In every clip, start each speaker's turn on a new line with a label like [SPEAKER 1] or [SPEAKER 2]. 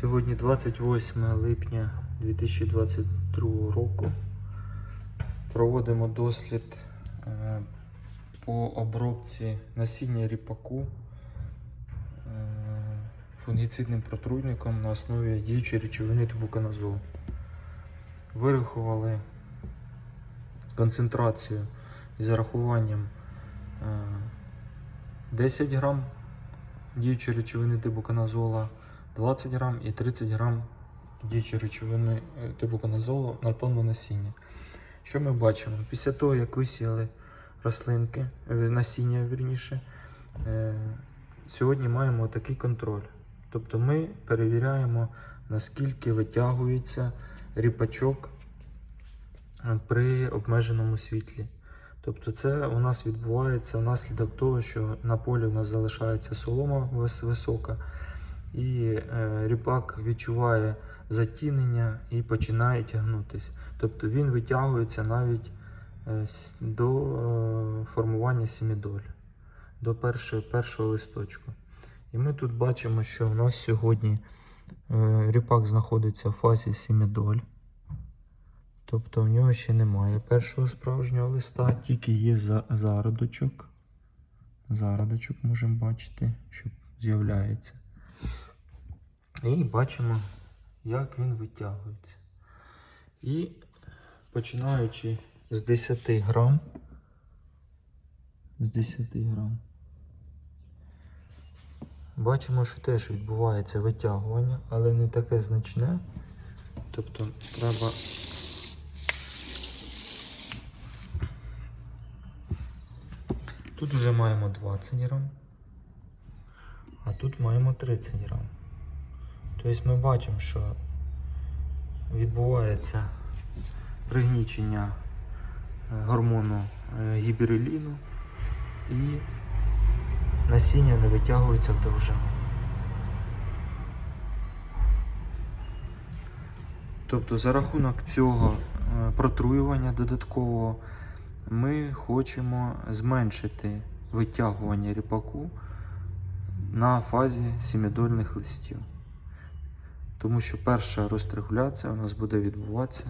[SPEAKER 1] Сьогодні 28 липня 2022 року. Проводимо дослід е, по обробці насіння ріпаку е, фунгіцидним протруйником на основі діючої речовини тубуканазол. Вирахували концентрацію із зарахуванням е, 10 грам діючої речовини тибуканазола, 20 грам і 30 грам діючої речовини е, тибуканазолу на тонну насіння. Що ми бачимо? Після того, як висіяли рослинки, е, насіння вірніше, е, сьогодні маємо такий контроль. Тобто ми перевіряємо, наскільки витягується ріпачок при обмеженому світлі. Тобто це у нас відбувається внаслідок того, що на полі у нас залишається солома висока, і е, ріпак відчуває затінення і починає тягнутися. Тобто він витягується навіть е, до е, формування сімідоль, до першого, першого листочку. І ми тут бачимо, що у нас сьогодні ріпак знаходиться в фазі сімідоль. Тобто в нього ще немає першого справжнього листа, тільки є зародочок. Зародочок можемо бачити, що з'являється. І бачимо, як він витягується. І починаючи з 10 грам, з 10 грам, бачимо, що теж відбувається витягування, але не таке значне. Тобто треба Тут вже маємо 20 грам, а тут маємо 30 грам. Тобто ми бачимо, що відбувається пригнічення е, гормону е, гібереліну і насіння не витягується в довжину. Тобто за рахунок цього е, протруювання додаткового ми хочемо зменшити витягування ріпаку на фазі сімідольних листів. Тому що перша розтрегуляція у нас буде відбуватися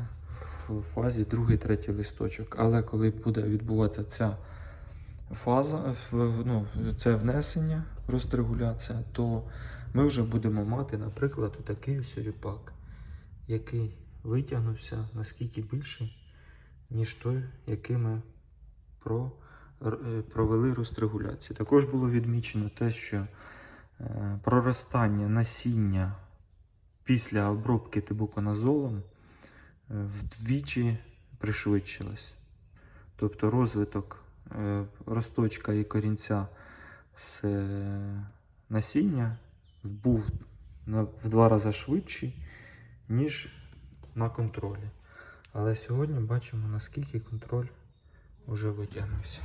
[SPEAKER 1] в фазі другий, третій листочок. Але коли буде відбуватися ця фаза, ну, це внесення, розтрегуляція, то ми вже будемо мати, наприклад, такий ось ріпак, який витягнувся наскільки більше, ніж той, який ми про, провели розтрегуляцію. Також було відмічено те, що проростання насіння після обробки тибуконазолом е, вдвічі пришвидшилось. Тобто розвиток е, росточка і корінця з е, насіння був в два рази швидший, ніж на контролі. Але сьогодні бачимо, наскільки контроль вже витягнувся.